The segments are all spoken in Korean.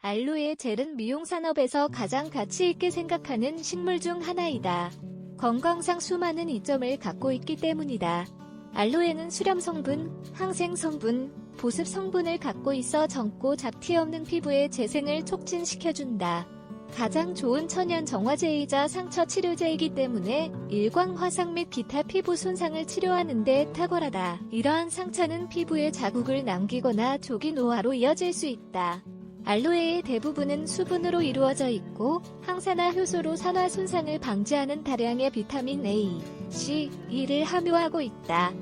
알로에 젤은 미용 산업에서 가장 가치 있게 생각하는 식물 중 하나이다. 건강상 수많은 이점을 갖고 있기 때문이다. 알로에는 수렴 성분, 항생 성분, 보습 성분을 갖고 있어 젊고 잡티 없는 피부의 재생을 촉진시켜준다. 가장 좋은 천연 정화제이자 상처 치료제이기 때문에 일광 화상 및 기타 피부 손상을 치료하는 데 탁월하다. 이러한 상처는 피부에 자국을 남기거나 조기 노화로 이어질 수 있다. 알로에의 대부분은 수분으로 이루어져 있고 항산화 효소로 산화 손상을 방지하는 다량의 비타민 A, C, E를 함유하고 있다.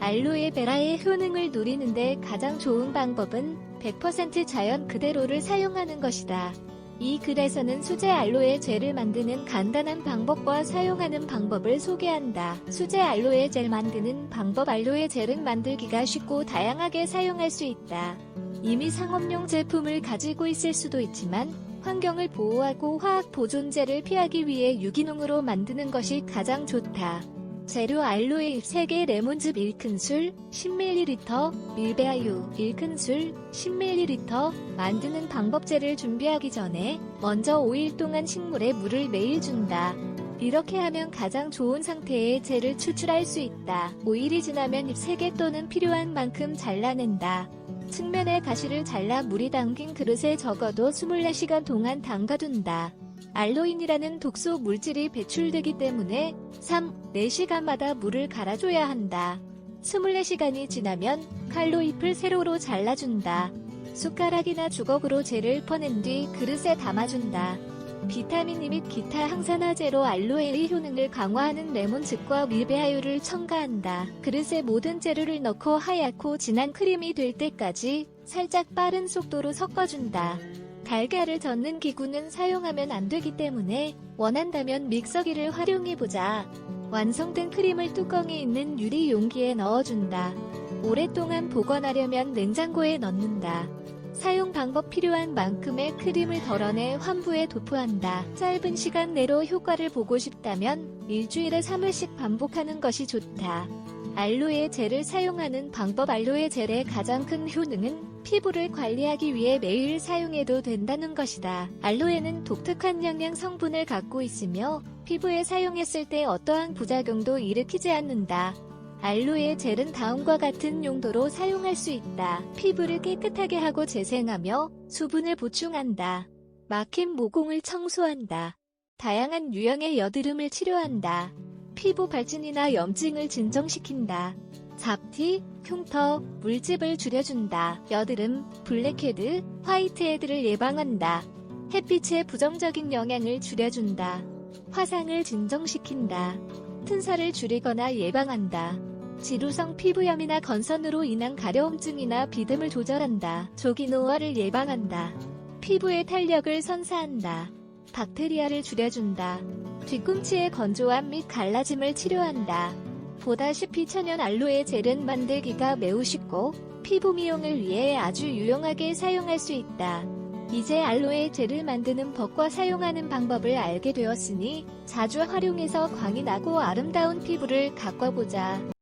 알로에 베라의 효능을 누리는데 가장 좋은 방법은 100% 자연 그대로를 사용하는 것이다. 이 글에서는 수제 알로에 젤을 만드는 간단한 방법과 사용하는 방법을 소개한다. 수제 알로에 젤 만드는 방법 알로에 젤은 만들기가 쉽고 다양하게 사용할 수 있다. 이미 상업용 제품을 가지고 있을 수도 있지만 환경을 보호하고 화학 보존제를 피하기 위해 유기농으로 만드는 것이 가장 좋다. 재료 알로에 잎 3개 레몬즙 1큰술 10ml 밀배아유 1큰술 10ml 만드는 방법제를 준비하기 전에 먼저 5일 동안 식물에 물을 매일 준다. 이렇게 하면 가장 좋은 상태의 젤을 추출할 수 있다. 5일이 지나면 잎 3개 또는 필요한 만큼 잘라낸다. 측면의 가시를 잘라 물이 담긴 그릇에 적어도 24시간 동안 담가둔다. 알로인이라는 독소 물질이 배출되기 때문에 3, 4시간마다 물을 갈아줘야 한다. 24시간이 지나면 칼로 잎을 세로로 잘라준다. 숟가락이나 주걱으로 젤을 퍼낸 뒤 그릇에 담아준다. 비타민 E 및 기타 항산화제로 알로에의 효능을 강화하는 레몬즙과 밀배하유를 첨가한다. 그릇에 모든 재료를 넣고 하얗고 진한 크림이 될 때까지 살짝 빠른 속도로 섞어준다. 달걀을 젓는 기구는 사용하면 안 되기 때문에 원한다면 믹서기를 활용해보자. 완성된 크림을 뚜껑이 있는 유리 용기에 넣어준다. 오랫동안 보관하려면 냉장고에 넣는다. 사용 방법 필요한 만큼의 크림을 덜어내 환부에 도포한다. 짧은 시간 내로 효과를 보고 싶다면 일주일에 3회씩 반복하는 것이 좋다. 알로에 젤을 사용하는 방법 알로에 젤의 가장 큰 효능은 피부를 관리하기 위해 매일 사용해도 된다는 것이다. 알로에는 독특한 영양 성분을 갖고 있으며 피부에 사용했을 때 어떠한 부작용도 일으키지 않는다. 알로에 젤은 다음과 같은 용도로 사용할 수 있다. 피부를 깨끗하게 하고 재생하며 수분을 보충한다. 막힌 모공을 청소한다. 다양한 유형의 여드름을 치료한다. 피부 발진이나 염증을 진정시킨다. 잡티, 흉터, 물집을 줄여준다. 여드름, 블랙헤드, 화이트헤드를 예방한다. 햇빛의 부정적인 영향을 줄여준다. 화상을 진정시킨다. 튼살을 줄이거나 예방한다. 지루성 피부염이나 건선으로 인한 가려움증이나 비듬을 조절한다. 조기 노화를 예방한다. 피부의 탄력을 선사한다. 박테리아를 줄여준다. 뒤꿈치의 건조함 및 갈라짐을 치료한다. 보다시피 천연 알로에 젤은 만들기가 매우 쉽고 피부 미용을 위해 아주 유용하게 사용할 수 있다. 이제 알로에 젤을 만드는 법과 사용하는 방법을 알게 되었으니 자주 활용해서 광이 나고 아름다운 피부를 가꿔보자.